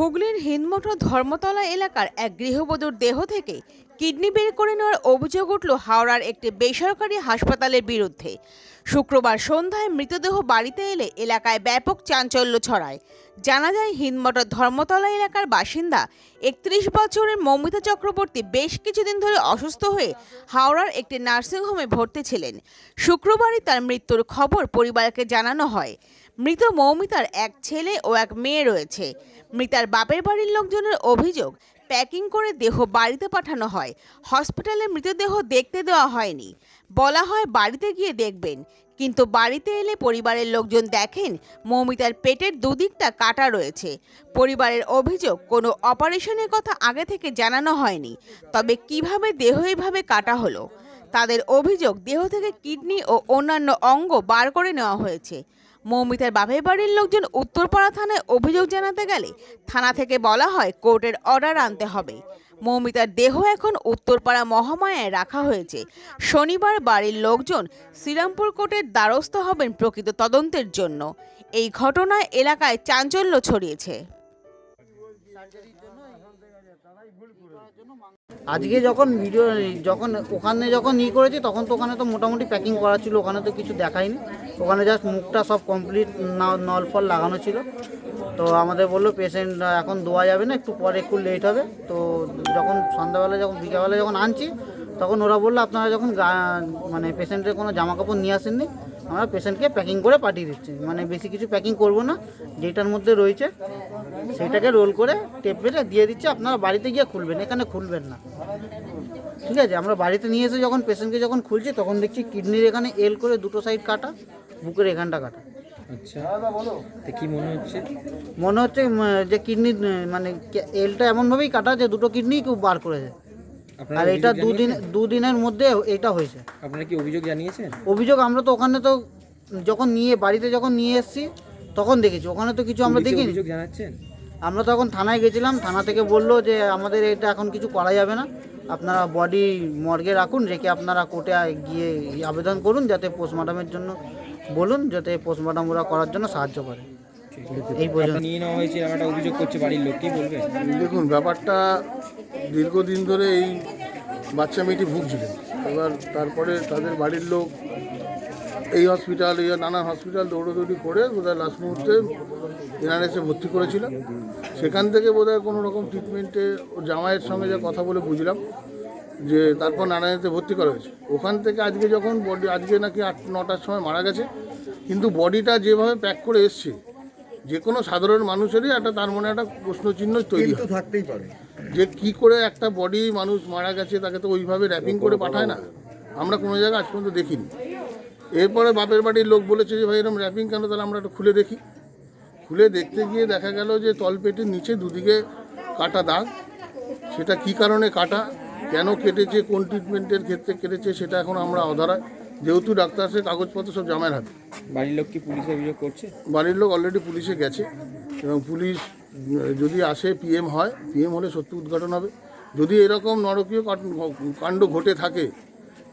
হুগলির হিন্দমঠর ধর্মতলা এলাকার এক গৃহবধূর দেহ থেকে কিডনি বের করে নেওয়ার অভিযোগ উঠল হাওড়ার একটি বেসরকারি হাসপাতালের বিরুদ্ধে। শুক্রবার সন্ধ্যায় মৃতদেহ বাড়িতে এলে এলাকায় ব্যাপক চাঞ্চল্য ছড়ায়। জানা যায় হিন্দমঠর ধর্মতলা এলাকার বাসিন্দা একত্রিশ বছরের মৌমিতা চক্রবর্তী বেশ কিছুদিন ধরে অসুস্থ হয়ে হাওড়ার একটি নার্সিংহোমে ভর্তি ছিলেন। শুক্রবারই তার মৃত্যুর খবর পরিবারকে জানানো হয়। মৃত মৌমিতার এক ছেলে ও এক মেয়ে রয়েছে। মৃতার বাপের বাড়ির লোকজনের অভিযোগ প্যাকিং করে দেহ বাড়িতে পাঠানো হয়। হসপিটালে মৃতদেহ দেখতে দেওয়া হয়নি। বলা হয় বাড়িতে গিয়ে দেখবেন। কিন্তু বাড়িতে এলে পরিবারের লোকজন দেখেন মৌমিতার পেটের দুদিকটা কাটা রয়েছে। পরিবারের অভিযোগ, কোনো অপারেশনের কথা আগে থেকে জানানো হয়নি। তবে কীভাবে দেহ এইভাবে কাটা হলো? তাদের অভিযোগ, দেহ থেকে কিডনি ও অন্যান্য অঙ্গ বার করে নেওয়া হয়েছে। মৌমিতার বাপের বাড়ির লোকজন উত্তরপাড়া থানায় অভিযোগ জানাতে গেলে থানা থেকে বলা হয় কোর্টের অর্ডার আনতে হবে। মৌমিতার দেহ এখন উত্তরপাড়া মহামায়ায় রাখা হয়েছে। শনিবার বাড়ির লোকজন শ্রীরামপুর কোর্টের দ্বারস্থ হবেন প্রকৃত তদন্তের জন্য। এই ঘটনায় এলাকায় চাঞ্চল্য ছড়িয়েছে। আজকে যখন ভিডিও যখন ওখানে যখন ই করেছি, তখন তো ওখানে তো মোটামুটি প্যাকিং করা ছিল, ওখানে তো কিছু দেখায়নি। ওখানে জাস্ট মুখটা সব কমপ্লিট নল ফল লাগানো ছিল। তো আমাদের বলল পেশেন্ট এখন দেওয়া যাবে না, একটু পরে একটু লেট হবে। তো যখন সন্ধ্যাবেলা যখন, বিকালবেলা যখন আনছি, তখন ওরা বলল, আপনারা যখন মানে পেশেন্টের কোনো জামা কাপড় নিয়ে আসেননি, আমরা পেশেন্টকে প্যাকিং করে পাঠিয়ে দিচ্ছি। মানে বেশি কিছু প্যাকিং করব না, যেটার মধ্যে রয়েছে, সেটাকে রোল করে টেপ মেরে দিয়ে দিচ্ছে, আপনারা বাড়িতে গিয়ে খুলবেন, এখানে খুলবেন না। ঠিক আছে? আমরা বাড়িতে নিয়ে এসে যখন পেশেন্টকে যখন খুলছি, তখন দেখছি কিডনির এখানে এল করে দুটো সাইড কাটা। বুকের এখানটা কাটা। আচ্ছা তা কি মনে হচ্ছে? মনে হচ্ছে যে কিডনি মানে এলটা এমনভাবেই কাটা যে দুটো কিডনি কেউ বার করেছে আর এটা দুদিন দুদিনের মধ্যে এটা হয়েছে। আপনারা কি অভিযোগ জানিয়েছেন? অভিযোগ আমরা তো ওখানে তো যখন নিয়ে বাড়িতে যখন নিয়ে এসেছি তখন দেখেছি। ওখানে তো কিছু আমরা দেখিনি। অভিযোগ জানাচ্ছেন? আমরা তখন থানায় গেছিলাম থানা থেকে বলল যে আমাদের এটা এখন কিছু করা যাবে না। আপনারা বডি মর্গে রাখুন রেখে আপনারা কোর্টে গিয়ে আবেদন করুন যাতে পোস্টমর্টমের জন্য বলুন যাতে পোস্টমর্টম ওরা করার জন্য সাহায্য করে। এই পর্যন্ত। নিয়ে নেওয়া হয়েছে একটা অভিযোগ করছে বাড়ির লোক কি বলবে? দেখুন ব্যাপারটা দীর্ঘদিন ধরে এই বাচ্চা মেয়েটি ভুগছিলেন এবার তারপরে তাদের বাড়ির লোক এই হসপিটাল এই নানান হসপিটাল দৌড়োদৌড়ি করে বোধহয় লাস্ট মুহূর্তে এনআরএসে ভর্তি করেছিলাম সেখান থেকে বোধহয় কোনো রকম ট্রিটমেন্টে জামাইয়ের সঙ্গে যা কথা বলে বুঝলাম। যে তারপর নারায়ণতে ভর্তি করা হয়েছে। ওখান থেকে আজকে যখন বডি আজকে নাকি আট নটার সময় মারা গেছে কিন্তু বডিটা যেভাবে প্যাক করে এসছে যে কোনো সাধারণ মানুষেরই একটা তার মনে একটা প্রশ্নচিহ্ন তৈরি থাকতেই পারে। যে কি করে একটা বডি মানুষ মারা গেছে তাকে তো ওইভাবে র্যাপিং করে পাঠায় না। আমরা কোনো জায়গায় আজ পর্যন্ত দেখিনি। এরপরে বাপের বাড়ির লোক বলেছে যে ভাই এরকম র্যাপিং কেন? তাহলে আমরা একটু খুলে দেখি। খুলে দেখতে গিয়ে দেখা গেল যে তলপেটের নিচে দুদিকে কাটা দাগ। সেটা কি কারণে কাটা? কেন কেটেছে কোন ট্রিটমেন্টের ক্ষেত্রে কেটেছে সেটা এখন আমরা অধরায় যেহেতু ডাক্তার সে কাগজপত্র সব জামায় হাতে। বাড়ির লোক কি পুলিশে অভিযোগ করছে? বাড়ির লোক অলরেডি পুলিশে গেছে এবং পুলিশ যদি আসে পিএম হয় পিএম হলে সত্যি উদ্ঘাটন হবে। যদি এরকম নরকীয় কাণ্ড ঘটে থাকে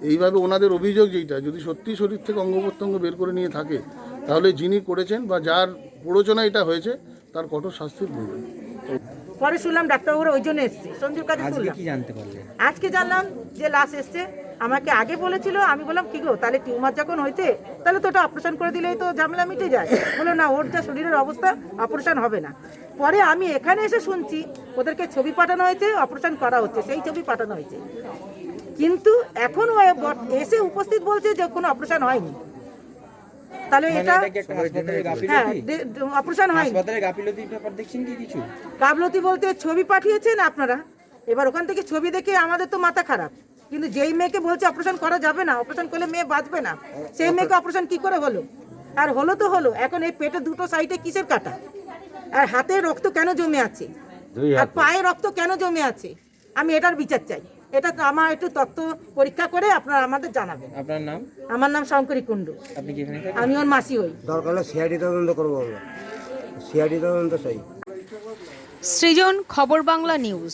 এইভাবে ওনাদের অভিযোগ যেইটা যদি সত্যি শরীর থেকে অঙ্গ প্রত্যঙ্গ বের করে নিয়ে থাকে তাহলে যিনি করেছেন বা যার প্ররোচনা এটা হয়েছে তার কঠোর শাস্তির প্রয়োজন। পরে শুনলাম ডাক্তারবাবুরা ওই জন্য এসছে। সঞ্জুর কাছে আজকে শুনলাম। কি জানতে পারলেন আজকে জানলাম যে লাশ এসছে। আমাকে আগে বলেছিল আমি বললাম কি গো তাহলে টিউমার যখন হয়েছে তাহলে তো ওটা অপারেশন করে দিলেই তো ঝামেলা মিটে যায়। বলো না ওর যা শরীরের অবস্থা অপারেশন হবে না। পরে আমি এখানে এসে শুনছি ওদেরকে ছবি পাঠানো হয়েছে অপারেশন করা হচ্ছে সেই ছবি পাঠানো হয়েছে। কিন্তু এখন এসে উপস্থিত বলছে যে কোনো অপারেশন হয়নি। তাহলে মানে এটা হ্যাঁ গাফিলতি অপারেশন হয়নি। হাসপাতালের গাফিলতির ব্যাপার দেখছেন কি কিছু? গাবলতি বলতে ছবি পাঠিয়েছেন আপনারা। এবার ওখান থেকে ছবি দেখে আমাদের তো মাথা খারাপ। কিন্তু যেই মেয়েকে বলছে অপারেশন করা যাবে না অপারেশন করলে মেয়ে বাঁচবে না সেই মেয়েকে অপারেশন কি করে হলো? আর হলো তো হলো এখন এই পেটে দুটো সাইডে কিসের কাটা? আর হাতে রক্ত কেন জমে আছে? আর পায়ে রক্ত কেন জমে আছে? আমি এটার বিচার চাই। এটা তো আমার একটু তত্ত্ব পরীক্ষা করে আপনারা আমাদের জানাবেন। আপনার নাম? আমার নাম শঙ্করী কুণ্ডু। আপনি কি এখানে থাকেন? আমি ওর মাসি হই। দরকার হলে সিআইডি তদন্ত করব আমরা। সিআইডি তদন্ত চাই। সৃজন খবর বাংলা নিউজ।